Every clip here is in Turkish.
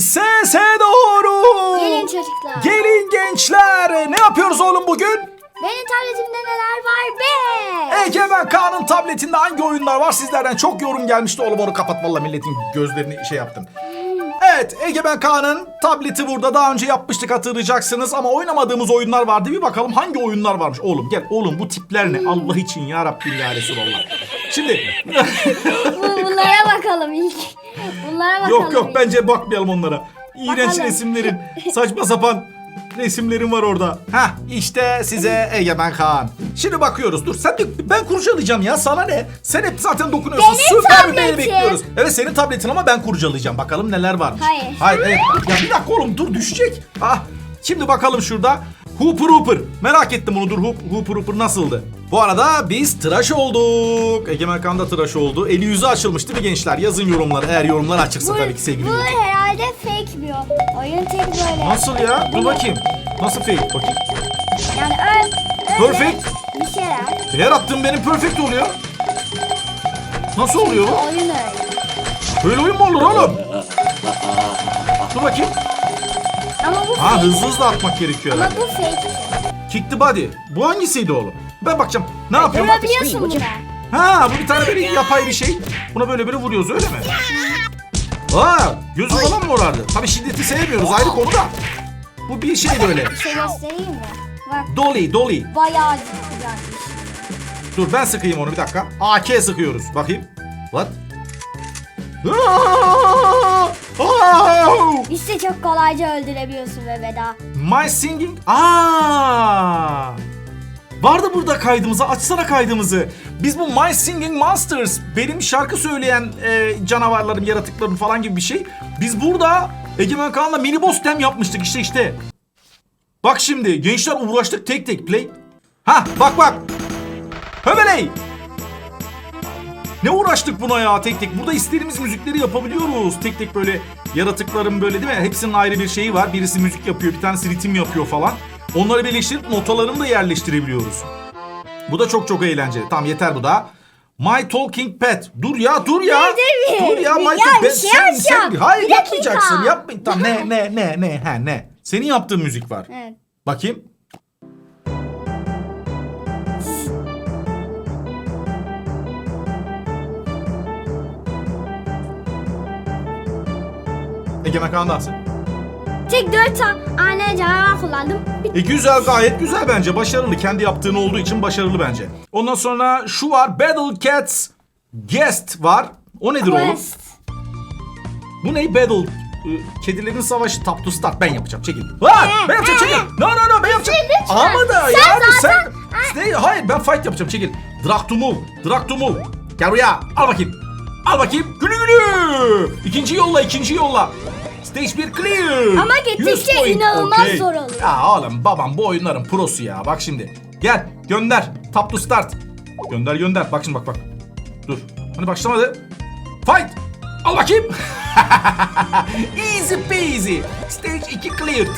Sese doğru. Gelin çocuklar. Gelin gençler. Ne yapıyoruz oğlum bugün? Benim tabletimde neler var be? Egemen Kaan'ın tabletinde hangi oyunlar var? Sizlerden çok yorum gelmişti. Oğlum onu kapat valla milletin gözlerini şey yaptın. Evet Egemen Kaan'ın tableti burada. Daha önce yapmıştık hatırlayacaksınız. Ama oynamadığımız oyunlar vardı. Bir bakalım hangi oyunlar varmış. Oğlum gel. Oğlum bu tipler ne? Allah için ya Rabbim ya Resulallah. Şimdi Bunlara bakalım ilk. Bunlara bakalım. yok yok ilk. bence bakmayalım onlara. İğrenç Bakalım. resimlerin. Saçma sapan resimlerin var orada. Heh işte size Egemen Kaan. Şimdi bakıyoruz. Dur sen de ben kurcalayacağım ya. Sana ne? Sen hep zaten dokunuyorsun. Benim Süper bir tabletim. bekliyoruz. Evet senin tabletin ama ben kurcalayacağım. Bakalım neler varmış. Hayır. Hayır evet. Ya bir dakika oğlum dur düşecek. Ah. Şimdi bakalım şurada. Hooper Hooper. Merak ettim bunu dur. Hoop, Hooper Hooper nasıldı? Bu arada biz tıraş olduk. Egemen Kan da tıraş oldu. Eli yüzü açılmış değil mi gençler? Yazın yorumları. Eğer yorumlar açıksa Bu, tabii ki sevgili bu YouTube. herhalde fake bir oyun. Oyun tek böyle. Nasıl ya? Dur bakayım. Nasıl fake? Bakayım. Yani öyle, öyle Perfect. bir şeyler. Her attığım benim perfect oluyor. Nasıl oluyor? Oyun öyle. Böyle oyun mu olur oğlum? Dur bakayım. Ama bu Ha fake. hızlı hızlı atmak gerekiyor Ama herhalde. bu fake. Kick the body. Bu hangisiydi oğlum? Ben bakacağım. Ne yapıyorum? Durabiliyorsun buna. Ha bu bir tane böyle yapay bir şey. Buna böyle böyle vuruyoruz öyle mi? Aa gözü falan mı morardı? Tabii şiddeti sevmiyoruz ayrı konu da. Bu bir şey böyle. Bir şey göstereyim mi? Bak Dolly dolly. bayağı güzelmiş. Dur ben sıkayım onu bir dakika. AK sıkıyoruz. Bakayım. What? Aa! Aa! İşte çok kolayca öldürebiliyorsun ve veda. My singing. Aa! Vardı burada kaydımızı. Açsana kaydımızı. Biz bu My Singing Monsters benim şarkı söyleyen e, canavarlarım, yaratıklarım falan gibi bir şey. Biz burada Egemen Kaan'la mini boss tem yapmıştık işte işte. Bak şimdi gençler uğraştık tek tek play. Ha bak bak. Höbeley. Ne uğraştık buna ya tek tek. Burada istediğimiz müzikleri yapabiliyoruz. Tek tek böyle yaratıkların böyle değil mi? Hepsinin ayrı bir şeyi var. Birisi müzik yapıyor, bir tanesi ritim yapıyor falan. Onları birleştirip notalarını da yerleştirebiliyoruz. Bu da çok çok eğlenceli. Tamam yeter bu da. My Talking Pet. Dur ya dur ya. Ne? Dur ya My Ya Talking Pet. şey Sen, sen, hayır yapmayacaksın. Yapmayın. Tamam ne ne ne ne ha ne. Senin yaptığın müzik var. Evet. Bakayım. Egemen Kaan dansın. Tek dört tane canavar kullandım. E güzel gayet güzel bence. Başarılı. Kendi yaptığın olduğu için başarılı bence. Ondan sonra şu var. Battle Cats Guest var. O nedir oğlum? Quest. Bu ne? Battle. e, Kedilerin savaşı top to start. Ben yapacağım. Çekil. Ha, ben yapacağım. Çekil. No no no ben yapacağım. lütfen. Ama da Sen yani sen... Ne? Hayır ben fight yapacağım. Çekil. To move. Gel buraya. Al bakayım. Al bakayım. Gülü gülü. İkinci yolla. ikinci yolla. Stage 1 clear. Ama gittikçe 100 point. inanılmaz Okey. zor oluyor. Ya oğlum babam bu oyunların prosu ya. Bak şimdi. Gel gönder. Top to start. Gönder gönder. Bak şimdi bak bak. Dur. Hani başlamadı. Fight. Al bakayım. Easy peasy. Stage 2 cleared.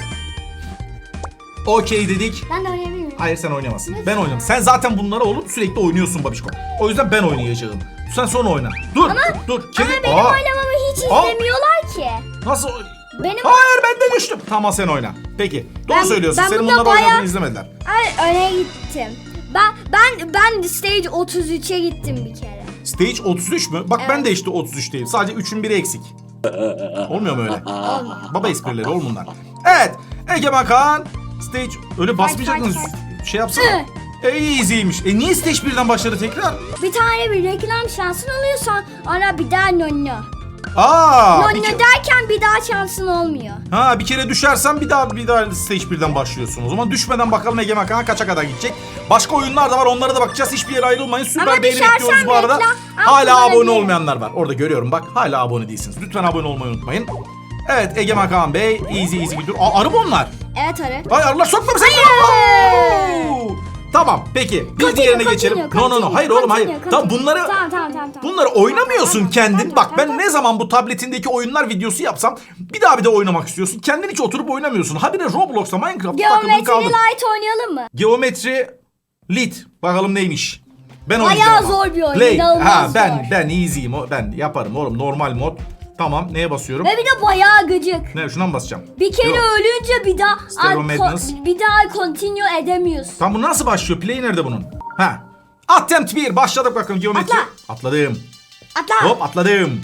Okey dedik. Ben de oynayabilir miyim? Hayır sen oynamazsın. Ben oynarım. Sen zaten bunları oğlum sürekli oynuyorsun babişko. O yüzden ben oynayacağım. Sen sonra oyna. Dur. dur. Kedi. Ama benim Aa, oynamamı hiç Aa. istemiyorlar ki. Nasıl? Benim Hayır ben de düştüm. Tamam sen oyna. Peki. Doğru Ben- söylüyorsun. ben Senin bunları bayağı- oynadığını izlemediler. Ay, öne gittim. Ben ben ben stage 33'e gittim bir kere. Stage 33 mü? Bak ben Evet. de işte 33 değil. Sadece 3'ün biri eksik. Olmuyor mu öyle? Baba esprileri oğlum bunlar. Evet. Egemen Kaan. Stage... Öyle basmayacaktınız. fight, Şey yapsana. E easy'ymiş. E niye stage 1'den başladı tekrar? Bir tane bir reklam şansın oluyor sonra bir daha nonno. Aa. Nonno bir ke- derken bir daha şansın olmuyor. Ha bir kere düşersen bir daha bir daha stage 1'den başlıyorsun. O zaman düşmeden bakalım Egemen Kaan kaça kadar gidecek. Başka oyunlar da var onlara da bakacağız. Hiçbir yere ayrılmayın. Süper Ama beğeni düşersen bekliyoruz bu arada. reklam- Hala abone kullanabilirim. olmayanlar var. Orada görüyorum bak. Hala abone değilsiniz. Lütfen abone olmayı unutmayın. Evet Egemen Kaan Bey easy easy gidiyor. Aa arı bunlar. Evet arı. Ay arılar sokma. Hayır. Oo! Tamam peki bir Continue, diğerine continue, geçelim. no no no continue, hayır oğlum hayır. continue, Tamam continue. bunları Tamam tamam tamam. tamam. Bunları oynamıyorsun Tamam, tamam, kendin. tamam, Bak tamam, ben ne zaman bu tabletindeki oyunlar videosu yapsam bir daha bir de oynamak istiyorsun. Kendin hiç oturup oynamıyorsun. Habire Roblox'a Minecraft'a takıldın Geometri kaldın. Light oynayalım mı? Geometri Lit. Bakalım neymiş. Ben Bayağı oynayacağım ama. zor bir oyun, Play. inanılmaz Ha ben zor. ben easy'yim. o- Ben yaparım oğlum normal mod. Tamam neye basıyorum? Ve bir de bayağı gıcık. Ne şuna mı basacağım? Bir kere Yok. ölünce bir daha Stereo Madness. bir daha continue edemiyorsun. Tamam bu nasıl başlıyor? Play nerede bunun? Ha. Attempt 1. Başladık bakalım geometri. Atla. Atladım. Atla. Hop atladım.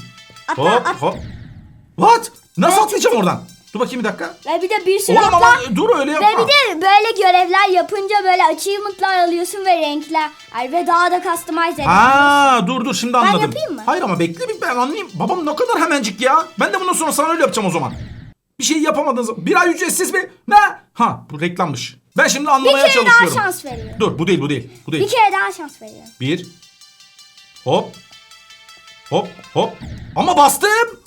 Atla, hop at- hop. What? Nasıl atlayacağım oradan? Dur bakayım bir dakika. Ve bir de bir sürü Oğlum ama dur öyle yapma. Ve bir de böyle görevler yapınca böyle achievement'lar alıyorsun ve renkler. Ay, ve daha da customize ediyorsun. Ha dur dur şimdi anladım. yapayım mı? Hayır ama bekle bir ben anlayayım. Babam ne kadar hemencik ya. Ben de bundan sonra sana öyle yapacağım o zaman. Bir şey yapamadığınız zaman. Bir ay ücretsiz mi? Ne? Ha bu reklammış. Ben şimdi Bir anlamaya kere daha çalışıyorum. şans veriyorum. Dur bu değil bu değil. Bu değil. Bir kere daha şans veriyorum. Bir. Hop. Hop hop. Ama bastım.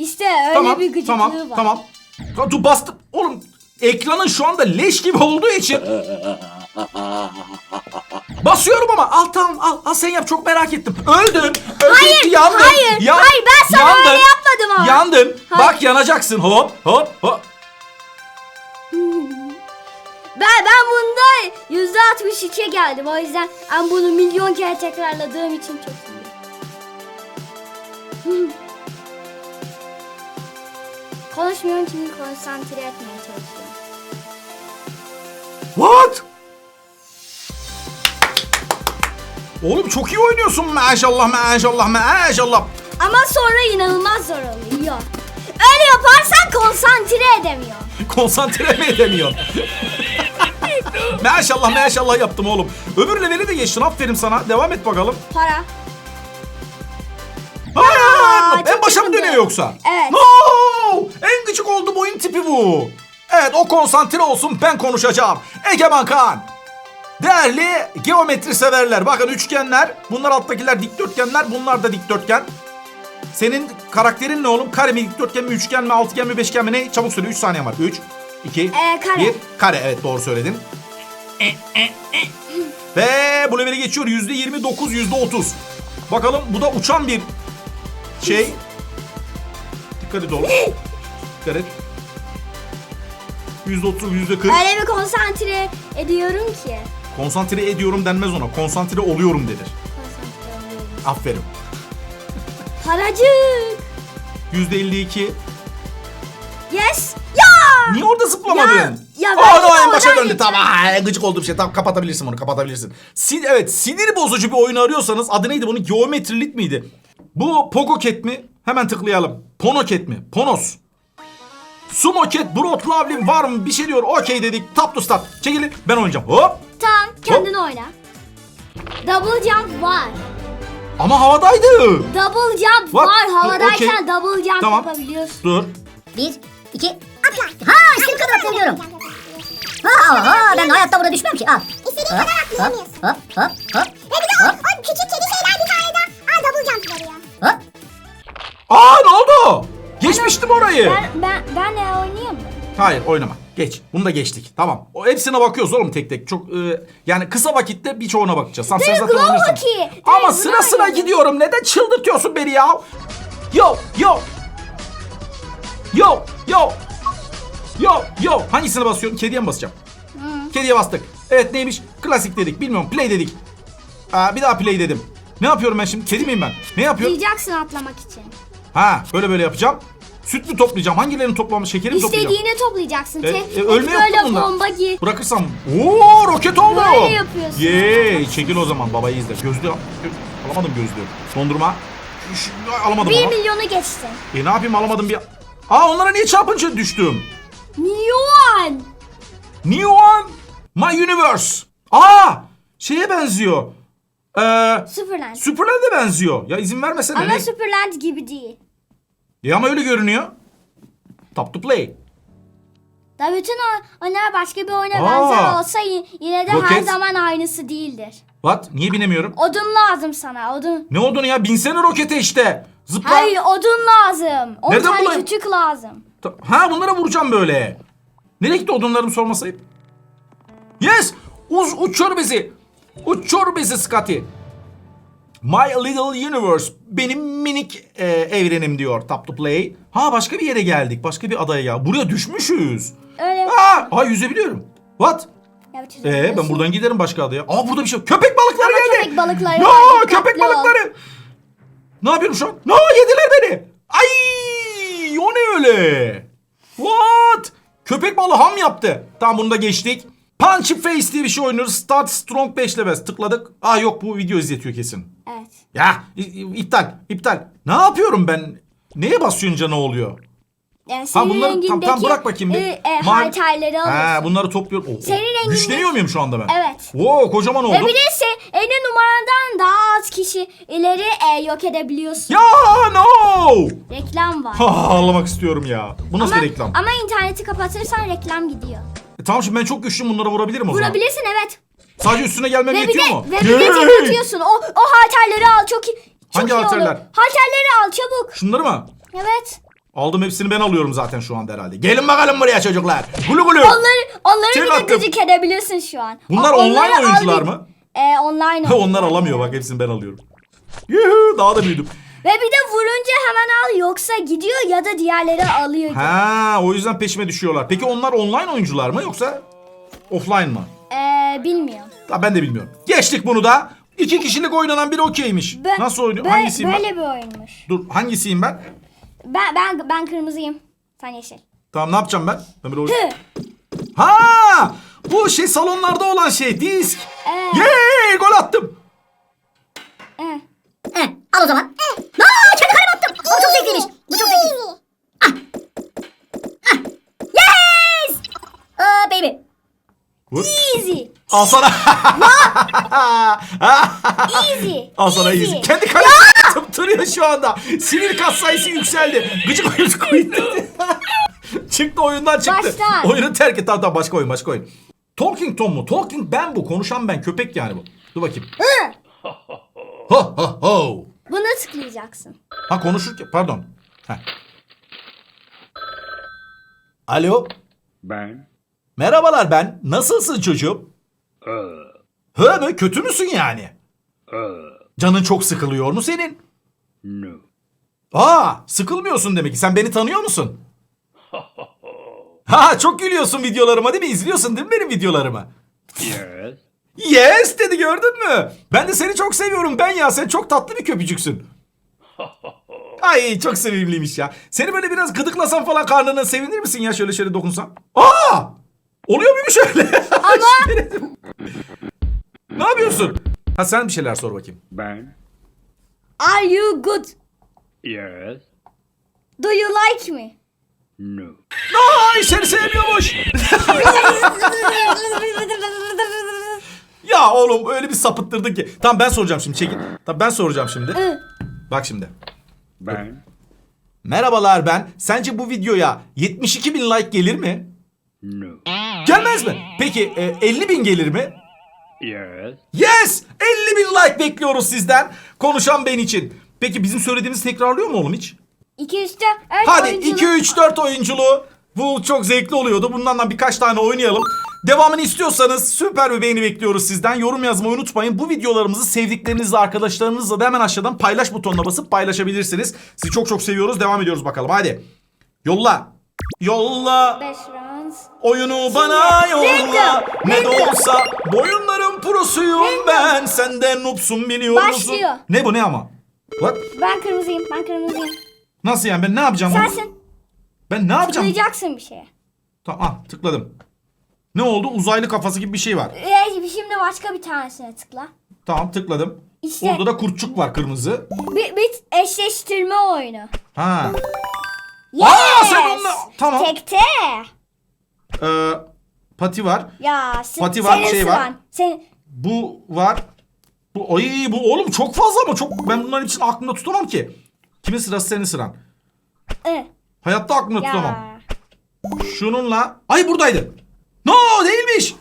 İşte öyle tamam bir gıcıklığı tamam var. tamam. Ha, Dur bastım. Oğlum ekranın şu anda leş gibi olduğu için. Basıyorum ama al tamam al, al sen yap çok merak ettim. Öldün. Öldün Hayır, yandın. hayır, Yan- hayır, ben sana öyle yapmadım ama. Yandın. Hayır. Bak yanacaksın hop hop hop. Ben ben bunda yüzde 62'ye geldim. O yüzden ben bunu milyon kere tekrarladığım için çok iyiyim. Konuşmuyorum çünkü konsantre etmeye çalışıyorum. What? Oğlum çok iyi oynuyorsun maşallah maşallah maşallah. Ama sonra inanılmaz zor oluyor. Öyle yaparsan konsantre edemiyor. Konsantre mi edemiyorsun? maşallah maşallah yaptım oğlum. Öbür leveli de geçtin aferin sana. Devam et bakalım. Para. Hayır. çok en başa mı yakındı. dönüyor yoksa? Küçük oldu boyun tipi bu. Evet o konsantre olsun ben konuşacağım. Egemen Kaan. Değerli geometri severler. Bakın üçgenler. Bunlar alttakiler dikdörtgenler. Bunlar da dikdörtgen. Senin karakterin ne oğlum? Kare mi, dikdörtgen mi, üçgen mi, altıgen mi, beşgen mi ne? Çabuk söyle. 3 saniyen var. 3, 2, Ee, kare. 1. Kare. Evet doğru söyledin. Ve bu leveli geçiyor. Yüzde 29, yüzde 30. Bakalım bu da uçan bir şey. Dikkat et oğlum. Dikkat et. Yüzde 30, yüzde 40. Öyle bir konsantre ediyorum ki. Konsantre ediyorum denmez ona. Konsantre oluyorum denir. Konsantre oluyorum. Aferin. Paracık. Yüzde 52. Yes. Ya. Niye orada zıplamadın? Ya- ya Aa, ben no, de en başa döndü. Tamam. Gıcık olduğum şey. Tamam kapatabilirsin onu. Kapatabilirsin. Sin evet sinir bozucu bir oyun arıyorsanız adı neydi bunun? Geometrilik miydi? Bu Pogoket mi? Hemen tıklayalım. Ponoket mi? Ponos. Sumoket, Brot, Lavlin var mı? Bir şey diyor. Okey dedik. Tap to start. Çekilin. Ben oynayacağım. Hop. Tamam kendin oyna. Double jump var. Ama havadaydı. Double jump Bak, var. dur, Havadayken okey. double jump Tamam. yapabiliyorsun. Dur. Bir, iki, atla. Ha istediğim kadar atlayabiliyorum. Ha, aha, ben hayatta burada düşmem ki. Al. İstediğin Hop, kadar atlayamıyorsun. Hop, hop, hop, Ve bir de o, hop, o küçük kedi şeyler bir tane daha aa, double jump veriyor. hop. Aa ne oldu? Geçmiştim orayı. Ben ben ben de oynayayım mı? Hayır oynama. Geç. Bunu da geçtik. Tamam. O hepsine bakıyoruz oğlum tek tek. Çok e, yani kısa vakitte birçoğuna bakacağız. Tamam sen zaten Glow. Hockey. Ama bunu sıra sıra oynadım. gidiyorum. Neden çıldırtıyorsun beni ya? Yo yo. Yo yo. Yo yo. Hangisine basıyorum? Kediye mi basacağım? Kediye bastık. Evet neymiş? Klasik dedik. Bilmiyorum. Play dedik. Aa, bir daha play dedim. Ne yapıyorum ben şimdi? Kedi miyim ben? Ne yapıyorum? Diyeceksin atlamak için. Ha böyle böyle yapacağım. Süt mü toplayacağım? Hangilerini toplamı? Şekeri mi toplayacağım? İstediğini toplayacaksın. E, Tek, e, tek ölme yok mu böyle bunda? bomba gir. Bırakırsam ooo roket oldu. Böyle yapıyorsun. Yeee çekil o zaman babayı izle. Gözlüğü al- gö- alamadım gözlüğü. Dondurma. Şu- alamadım 1 ama. milyonu geçtin. E ne yapayım alamadım bir. Aa onlara niye çarpınca düştüm? Milyon. New One My Universe. Aa şeye benziyor. Ee, Superland. Superland'e benziyor. Ya izin vermesene. Ama ne? Superland gibi değil. Ya ama öyle görünüyor. Tap to play. Da bütün o- oyunlar başka bir oyuna Aa. benzer olsa y- yine de her Roket. zaman aynısı değildir. What? Niye binemiyorum? Odun lazım sana odun. Ne olduğunu ya? Binsene rokete işte. Zıpla. Hayır odun lazım. 10 Nereden tane bulayım? kütük lazım. Ta- Ha bunlara vuracağım böyle. Nereye gitti odunlarım sormasaydı? Yes! Uz uçur bizi. Uçur bizi Scotty. My Little Universe. Benim minik e, evrenim diyor Tap to Play. Ha başka bir yere geldik. Başka bir adaya ya. Buraya düşmüşüz. Öyle Ha, ha yüzebiliyorum. What? Ee ben buradan giderim başka adaya. Aa burada bir şey. Köpek balıkları Ama geldi. köpek balıkları Ya köpek balıkları. Ne yapıyorum şu an? Ne yediler beni. Ay böyle? What? Köpek balığı ham yaptı. Tamam bunu da geçtik. Punchy Face diye bir şey oynuyoruz. Start Strong 5 levels. Tıkladık. Aa yok bu video izletiyor kesin. Evet. Ya iptal iptal. Ne yapıyorum ben? Neye basıyorsunca ne oluyor? Yani Ha senin bunları tam, rengindeki tam bırak bakayım bir. e, e, halterleri Ha alıyorsun. bunları topluyorum. Oh, oh. Senin renginde- Güçleniyor muyum şu anda ben? Evet. Oo kocaman oldum. bir de elin numarandan daha az kişileri e, yok edebiliyorsun. Ya no! Reklam var. Ha, ağlamak istiyorum ya. Bu nasıl ama, bir reklam? ama interneti kapatırsan reklam gidiyor. E, tamam şimdi ben çok güçlüyüm bunlara vurabilirim o zaman. Vurabilirsin evet. Sadece üstüne gelmem Ve bir yetiyor de, mu? ve bir de Yay! tek atıyorsun. O, o halterleri al çok iyi. Çok Hangi iyi olur. halterler? Halterleri al çabuk. Şunları mı? Evet. Aldım hepsini ben alıyorum zaten şu anda herhalde. Gelin bakalım buraya çocuklar. Gulu gulu. Onları onları Tek bir de attım. gıcık edebilirsin şu an. Bunlar O- online onları al oyuncular bir- mı? E, online Ha, oyuncular. Onlar alamıyor bak hepsini ben alıyorum. Yuhu daha da büyüdüm. Ve bir de vurunca hemen al yoksa gidiyor ya da diğerleri alıyor. Ha o yüzden peşime düşüyorlar. Peki onlar online oyuncular mı yoksa offline mı? Ee, bilmiyorum. Ha, ben de bilmiyorum. Geçtik bunu da. İki kişilik oynanan bir okeymiş. Ben- Nasıl oynuyor? böyle- Hangisiyim Böyle ben? bir oyunmuş. Dur hangisiyim ben? Ben ben ben kırmızıyım. Sen yeşil. Tamam ne yapacağım ben? Ben böyle Hı. oyn- Ha! Bu şey salonlarda olan şey disk. Evet. Yay gol attım. Evet. Eh, al o zaman. Aa, kendi kaleme attım. O çok zevkliymiş. Bu çok zevkli. Ah. Ah. Yes! Aa, baby. Vur. Easy. Al sana. Easy. Al sana Easy. easy. Kendi kalesine atıp duruyor şu anda. Sinir kas sayısı yükseldi. Gıcık oyuncu koydu. çıktı oyundan çıktı. Baştan. Oyunu terk et. Tamam tamam başka oyun başka oyun. Talking Tom mu? Talking ben bu. Konuşan ben. Köpek yani bu. Dur bakayım. Hı. Ho ho ho. Bunu tıklayacaksın. Ha konuşurken pardon. Heh. Alo. Ben Merhabalar ben. Nasılsın çocuğum? ı Hı mı? Kötü müsün yani? ı Canın çok sıkılıyor mu senin? no Aa, sıkılmıyorsun demek ki. Sen beni tanıyor musun? ha, çok gülüyorsun videolarıma değil mi? İzliyorsun değil mi benim videolarımı? yes Yes dedi gördün mü? Ben de seni çok seviyorum ben ya. Sen çok tatlı bir köpücüksün. Ay çok sevimliymiş ya. Seni böyle biraz gıdıklasam falan karnına sevinir misin ya şöyle şöyle dokunsam? Aa! Oluyor muymuş öyle? Ama... ne yapıyorsun? Ha sen bir şeyler sor bakayım. ben Are you good? yes Do you like me? no Ay seni sevmiyormuş. Ya oğlum öyle bir sapıttırdın ki. Tamam ben soracağım şimdi çekil. Tamam ben soracağım şimdi. Bak şimdi. ben Merhabalar ben. Sence bu videoya 72 bin like gelir mi? No Gelmez mi? Peki e, 50 bin gelir mi? yes Yes! 50 bin like bekliyoruz sizden. Konuşan ben için. Peki bizim söylediğimizi tekrarlıyor mu oğlum hiç? 2 3 4 evet, Hadi oyunculuk. 2 3 4 oyunculuğu. Bu çok zevkli oluyordu. Bundan da birkaç tane oynayalım. Devamını istiyorsanız süper bir beğeni bekliyoruz sizden. Yorum yazmayı unutmayın. Bu videolarımızı sevdiklerinizle, arkadaşlarınızla da hemen aşağıdan paylaş butonuna basıp paylaşabilirsiniz. Sizi çok çok seviyoruz. Devam ediyoruz bakalım. Hadi. Yolla. Yolla. 5 rounds. Oyunu bana yolla. Ne de olsa boyunların prosuyum ben. Senden nupsun biliyor musun? Başlıyor. Ne bu ne ama? What? Ben kırmızıyım. Ben kırmızıyım. Nasıl yani ben ne yapacağım? Sensin. Ben ne yapacağım? Tıklayacaksın bir şeye. Tamam ah, tıkladım. Ne oldu? Uzaylı kafası gibi bir şey var. Ee, şimdi başka bir tanesine tıkla. Tamam tıkladım. İşte. Orada da kurtçuk var kırmızı. Bir, bir eşleştirme oyunu. Ha. Yes! Aa, sen onunla- tamam. Tekte. Ee, pati var. Ya se- Pati var, senin şey var. sıran. Sen, Bu var. Bu ay bu oğlum çok fazla ama çok ben bunların hepsini aklımda tutamam ki. Kimin sırası senin sıran? Ih, Hayatta aklımda tutamam. ya. Şununla. Ay buradaydı. No değilmiş.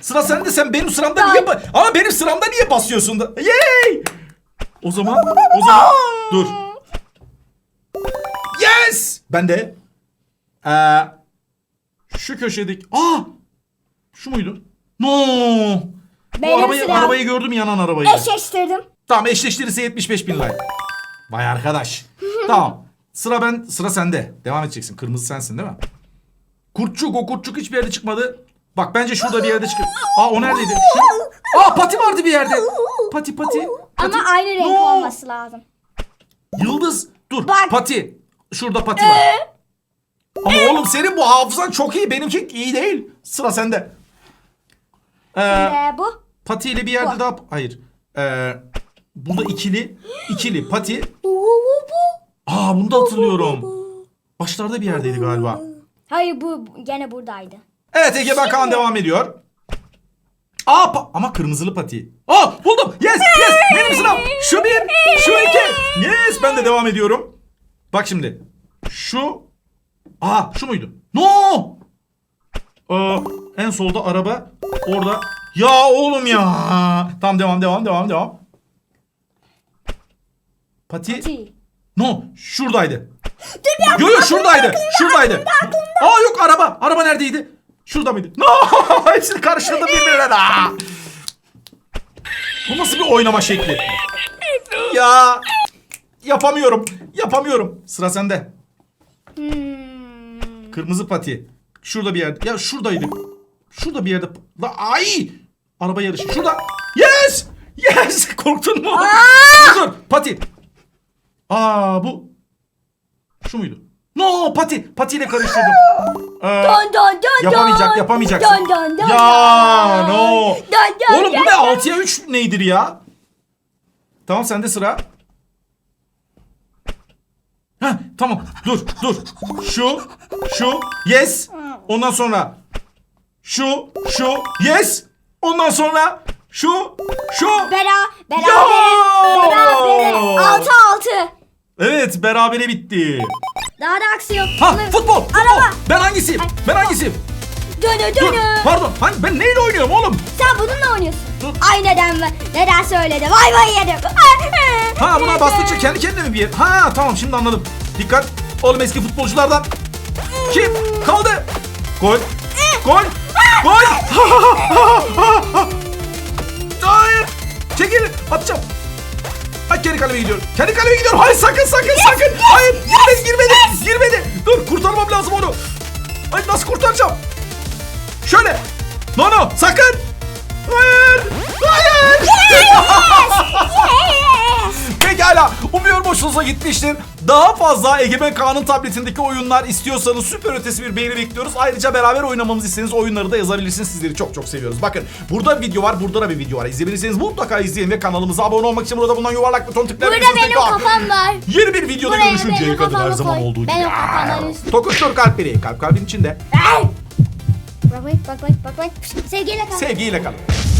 Sıra sende sen benim sıramda niye ba- Ama benim sıramda niye basıyorsun da? Yay! O zaman o zaman dur. Yes! Ben de ee, şu köşedeki Aa! Şu muydu? No! Bu arabayı, sıram. arabayı gördüm yanan arabayı. Eşleştirdim. Tamam eşleştirirse 75 bin like. Vay arkadaş. tamam. Sıra ben sıra sende. Devam edeceksin. Kırmızı sensin değil mi? Kurtçuk o kurtçuk hiçbir yerde çıkmadı. Bak bence şurada bir yerde çıkıyor. Aa o neredeydi? Şu... Aa pati vardı bir yerde. Pati pati. pati. Ama aynı renk No. olması lazım. Yıldız. Dur. Bak. Pati. Şurada pati var. Ama oğlum senin bu hafızan çok iyi. Benimki iyi değil. Sıra sende. Ee, Ee, bu. pati ile bir yerde daha... Hayır. Ee, bunda ikili. ikili pati. Aa bunu da hatırlıyorum. Başlarda bir yerdeydi galiba. Hayır bu gene buradaydı. Evet Egemen Kaan devam ediyor. Aa pa- ama kırmızılı pati. Aa buldum. Yes yes. Benim sıram. Şu bir. Şu iki. Yes ben de devam ediyorum. Bak şimdi. Şu. Aa şu muydu? No. Aa, en solda araba. Orada. Ya oğlum ya. Tamam devam devam devam devam. Pati. Ti. No şuradaydı. Yo yo şuradaydı. Şuradaydı. Aa yok araba. Araba neredeydi? Şurada mıydı? No! Hepsini karıştırdım birbirine de. Bu nasıl bir oynama şekli? Ya yapamıyorum. Yapamıyorum. Sıra sende. Hmm. Kırmızı pati. Şurada bir yerde. Ya şuradaydı. Şurada bir yerde. La ay! Araba yarışı. Şurada. Yes! Yes! Korktun mu? Dur dur. Pati. Aa bu. Şu muydu? No pati. Pati ile karıştırdım. Ee, Dön dön dön Yapamayacak, yapamayacaksın. Dön dön dön. Ya no. Dön dön Oğlum bu ne? dön. 6'ya 3 neydir ya? Tamam sende sıra. Heh, tamam. Dur, dur. Şu, şu, yes. Ondan sonra şu, şu, yes. Ondan sonra şu, şu. Bera, berabere. Berabere. Altı altı. Evet, berabere bitti. Daha da aksi yok. Ha, futbol, futbol. Araba. Ben hangisiyim? Ben hangisiyim? Dönü Dur, dönü. pardon. Hangi, ben neyle oynuyorum oğlum? Sen bununla oynuyorsun. Dur. Ay neden mi? Neden söyledi? Vay vay yedim. Ha buna bastıkça kendi kendine mi bir yer? Ha tamam şimdi anladım. Dikkat. Oğlum eski futbolculardan. Kim? Kaldı. Gol. Gol. Gol. Hayır. Çekil. Atacağım. Ay kendi kaleme gidiyorum. Kendi kaleme gidiyorum. Hayır sakın sakın sakın. Hayır girmedi girmedi. Girmedi. Dur kurtarmam lazım onu. Ay nasıl kurtaracağım? Şöyle. No no sakın. Hayır. Hayır. Pekala. Umuyorum hoşunuza gitmiştir. Daha fazla Egemen Kaan'ın tabletindeki oyunlar istiyorsanız süper ötesi bir beğeni bekliyoruz. Ayrıca beraber oynamamızı istediğiniz oyunları da yazabilirsiniz. Sizleri çok çok seviyoruz. Bakın burada bir video var, burada da bir video var. İzleyebilirseniz mutlaka izleyin ve kanalımıza abone olmak için burada bulunan yuvarlak buton Burada tıklayabilirsiniz. benim Tekrar. kafam var. Yeni bir videoda Buraya görüşünceye benim kadar her kafamı zaman koy. olduğu gibi. Benim kafamın üstüne. Tokuştur kalp biri. Kalp kalbin içinde. Bak bak bak bak bak. Sevgiyle kal. Sevgiyle kalın.